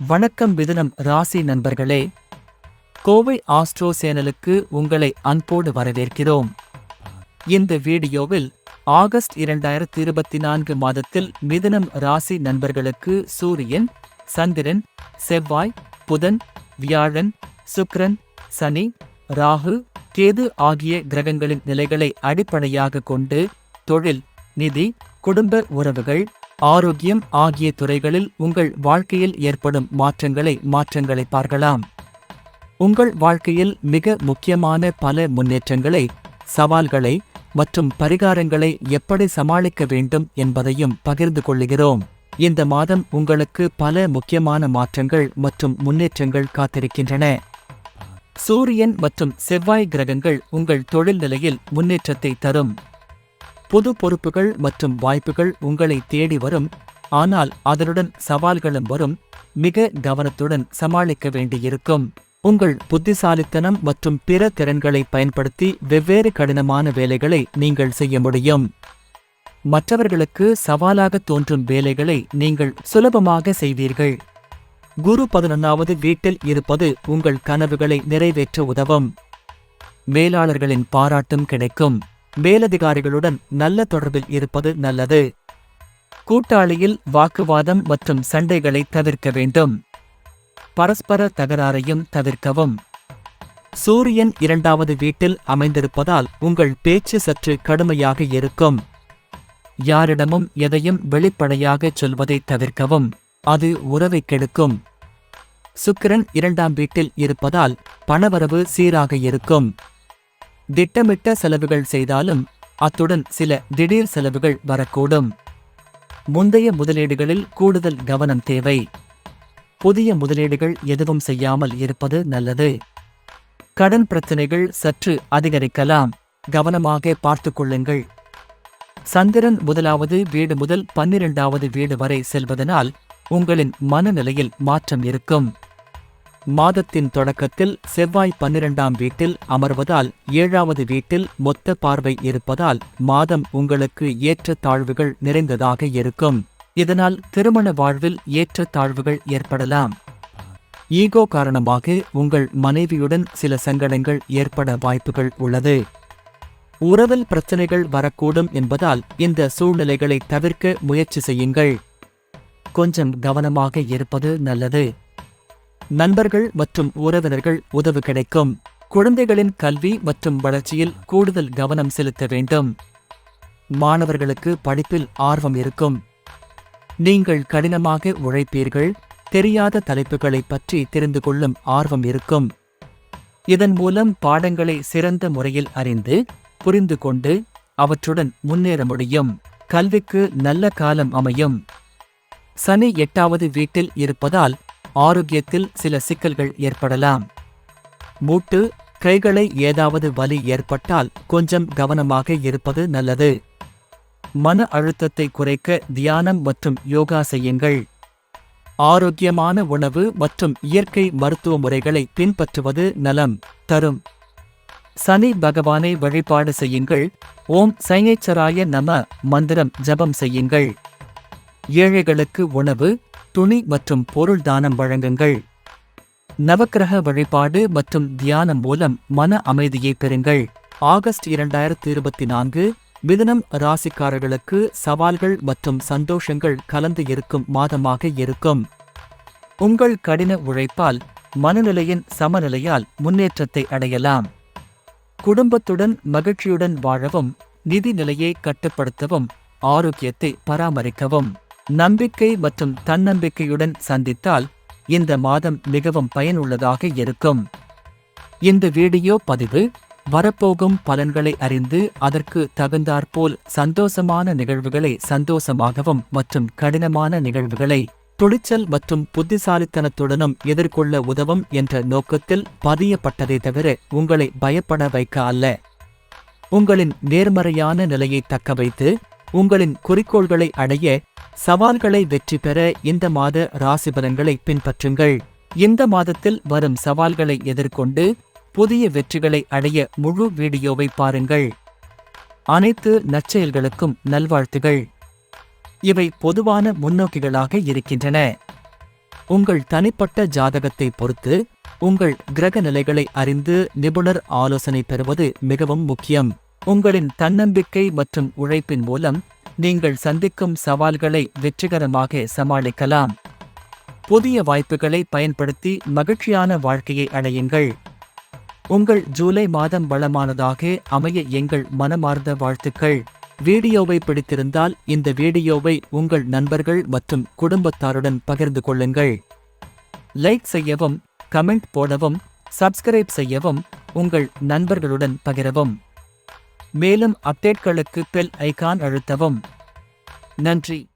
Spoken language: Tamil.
வணக்கம் மிதுனம் ராசி நண்பர்களே. கோவை ஆஸ்ட்ரோ சேனலுக்கு உங்களை அன்போடு வரவேற்கிறோம். இந்த வீடியோவில் ஆகஸ்ட் இரண்டாயிரத்தி இருபத்தி நான்கு மாதத்தில் மிதுனம் ராசி நண்பர்களுக்கு சூரியன் சந்திரன் செவ்வாய் புதன் வியாழன் சுக்ரன் சனி ராகு கேது ஆகிய கிரகங்களின் நிலைகளை அடிப்படையாக கொண்டு தொழில் நிதி குடும்ப உறவுகள் ஆரோக்கியம் ஆகிய துறைகளில் உங்கள் வாழ்க்கையில் ஏற்படும் மாற்றங்களை மாற்றங்களை பார்க்கலாம். உங்கள் வாழ்க்கையில் மிக முக்கியமான பல முன்னேற்றங்களை சவால்களை மற்றும் பரிகாரங்களை எப்படி சமாளிக்க வேண்டும் என்பதையும் பகிர்ந்து கொள்கிறோம் இந்த மாதம் உங்களுக்கு பல முக்கியமான மாற்றங்கள் மற்றும் முன்னேற்றங்கள் காத்திருக்கின்றன. சூரியன் மற்றும் செவ்வாய் கிரகங்கள் உங்கள் தொழில் நிலையில் முன்னேற்றத்தை தரும். புது பொறுப்புகள் மற்றும் வாய்ப்புகள் உங்களை தேடி வரும். ஆனால் அதனுடன் சவால்களும் வரும். மிக கவனத்துடன் சமாளிக்க வேண்டியிருக்கும். உங்கள் புத்திசாலித்தனம் மற்றும் பிற திறன்களை பயன்படுத்தி வெவ்வேறு கடினமான வேலைகளை நீங்கள் செய்ய முடியும். மற்றவர்களுக்கு சவாலாக தோன்றும் வேலைகளை நீங்கள் சுலபமாக செய்வீர்கள். குரு பதினொன்றாவது வீட்டில் இருப்பது உங்கள் கனவுகளை நிறைவேற்ற உதவும். மேலாளர்களின் பாராட்டும் கிடைக்கும். மேலதிகாரிகளுடன் நல்ல தொடர்பில் இருப்பது நல்லது. கூட்டாளியில் வாக்குவாதம் மற்றும் சண்டைகளை தவிர்க்க வேண்டும். பரஸ்பர தகராறையும் தவிர்க்கவும். சூரியன் இரண்டாவது வீட்டில் அமைந்திருப்பதால் உங்கள் பேச்சு சற்று கடுமையாக இருக்கும். யாரிடமும் எதையும் வெளிப்படையாக சொல்வதை தவிர்க்கவும். அது உறவை கெடுக்கும். சுக்கிரன் இரண்டாம் வீட்டில் இருப்பதால் பணவரவு சீராக இருக்கும். திட்டமிட்ட செலவுகள் செய்தாலும் அத்துடன் சில திடீர் செலவுகள் வரக்கூடும். முந்தைய முதலீடுகளில் கூடுதல் கவனம் தேவை. புதிய முதலீடுகள் எதுவும் செய்யாமல் இருப்பது நல்லது. கடன் பிரச்சனைகள் சற்று அதிகரிக்கலாம். கவனமாக பார்த்துக்கொள்ளுங்கள் சந்திரன் முதலாவது வீடு முதல் பன்னிரெண்டாவது வீடு வரை செல்வதனால் உங்களின் மனநிலையில் மாற்றம் இருக்கும். மாதத்தின் தொடக்கத்தில் செவ்வாய் பன்னிரண்டாம் வீட்டில் அமர்வதால் ஏழாவது வீட்டில் மொத்த பார்வை இருப்பதால் மாதம் உங்களுக்கு ஏற்ற தாழ்வுகள் நிறைந்ததாக இருக்கும். இதனால் திருமண வாழ்வில் ஏற்ற தாழ்வுகள் ஏற்படலாம். ஈகோ காரணமாக உங்கள் மனைவியுடன் சில சங்கடங்கள் ஏற்பட வாய்ப்புகள் உள்ளது. உறவில் பிரச்சனைகள் வரக்கூடும் என்பதால் இந்த சூழ்நிலைகளை தவிர்க்க முயற்சி செய்யுங்கள். கொஞ்சம் கவனமாக இருப்பது நல்லது. நண்பர்கள் மற்றும் உறவினர்கள் உதவு கிடைக்கும். குழந்தைகளின் கல்வி மற்றும் வளர்ச்சியில் கூடுதல் கவனம் செலுத்த வேண்டும். மாணவர்களுக்கு படிப்பில் ஆர்வம் இருக்கும். நீங்கள் கடினமாக உழைப்பீர்கள். தெரியாத தலைப்புகளை பற்றி தெரிந்து கொள்ளும் ஆர்வம் இருக்கும். இதன் மூலம் பாடங்களை சிறந்த முறையில் அறிந்து புரிந்து கொண்டு அவற்றுடன் முன்னேற முடியும். கல்விக்கு நல்ல காலம் அமையும். சனி எட்டாவது வீட்டில் இருப்பதால் ஆரோக்கியத்தில் சில சிக்கல்கள் ஏற்படலாம். மூட்டு கைகளை ஏதாவது வலி ஏற்பட்டால் கொஞ்சம் கவனமாக இருப்பது நல்லது. மன அழுத்தத்தை குறைக்க தியானம் மற்றும் யோகா செய்யுங்கள். ஆரோக்கியமான உணவு மற்றும் இயற்கை மருத்துவ முறைகளை பின்பற்றுவது நலம் தரும். சனி பகவானை வழிபாடு செய்யுங்கள். ஓம் சைனேச்சராய நம மந்திரம் ஜபம் செய்யுங்கள். ஏழைகளுக்கு உணவு துணி மற்றும் பொருள் தானம் வழங்குங்கள். நவக்கிரக வழிபாடு மற்றும் தியானம் மூலம் மன அமைதியை பெறுங்கள். ஆகஸ்ட் இரண்டாயிரத்தி இருபத்தி நான்கு மிதனம் ராசிக்காரர்களுக்கு சவால்கள் மற்றும் சந்தோஷங்கள் கலந்து இருக்கும் மாதமாக இருக்கும். உங்கள் கடின உழைப்பால் மனநிலையின் சமநிலையால் முன்னேற்றத்தை அடையலாம். குடும்பத்துடன் மகிழ்ச்சியுடன் வாழவும் நிதி நிலையை கட்டுப்படுத்தவும் ஆரோக்கியத்தை பராமரிக்கவும். நம்பிக்கை மற்றும் தன்னம்பிக்கையுடன் சந்தித்தால் இந்த மாதம் மிகவும் பயனுள்ளதாக இருக்கும். இந்த வீடியோ பதிவு வரப்போகும் பலன்களை அறிந்து அதற்கு தகுந்தாற்போல் சந்தோஷமான நிகழ்வுகளை சந்தோஷமாகவும் மற்றும் கடினமான நிகழ்வுகளை துணிச்சல் மற்றும் புத்திசாலித்தனத்துடனும் எதிர்கொள்ள உதவும் என்ற நோக்கத்தில் பதியப்பட்டதை தவிர உங்களை பயப்பட வைக்க அல்ல. உங்களின் நேர்மறையான நிலையை தக்க வைத்து உங்களின் குறிக்கோள்களை அடைய சவால்களை வெற்றி பெற இந்த மாத ராசி பலன்களை பின்பற்றுங்கள். இந்த மாதத்தில் வரும் சவால்களை எதிர்கொண்டு புதிய வெற்றிகளை அடைய முழு வீடியோவை பாருங்கள். அனைத்து நற்செயல்களுக்கும் நல்வாழ்த்துகள். இவை பொதுவான முன்னோக்கிகளாக இருக்கின்றன. உங்கள் தனிப்பட்ட ஜாதகத்தை பொறுத்து உங்கள் கிரக நிலைகளை அறிந்து நிபுணர் ஆலோசனை பெறுவது மிகவும் முக்கியம். உங்களின் தன்னம்பிக்கை மற்றும் உழைப்பின் மூலம் நீங்கள் சந்திக்கும் சவால்களை வெற்றிகரமாக சமாளிக்கலாம். புதிய வாய்ப்புகளை பயன்படுத்தி மகிழ்ச்சியான வாழ்க்கையை அடையுங்கள். உங்கள் ஜூலை மாதம் வளமானதாக அமைய எங்கள் மனமார்ந்த வாழ்த்துக்கள். வீடியோவை பிடித்திருந்தால் இந்த வீடியோவை உங்கள் நண்பர்கள் மற்றும் குடும்பத்தாருடன் பகிர்ந்து கொள்ளுங்கள். லைக் செய்யவும் கமெண்ட் போடவும் சப்ஸ்கிரைப் செய்யவும் உங்கள் நண்பர்களுடன் பகிரவும். மேலும் அப்டேட்களுக்கு பெல் ஐகான் அழுத்தவும். நன்றி.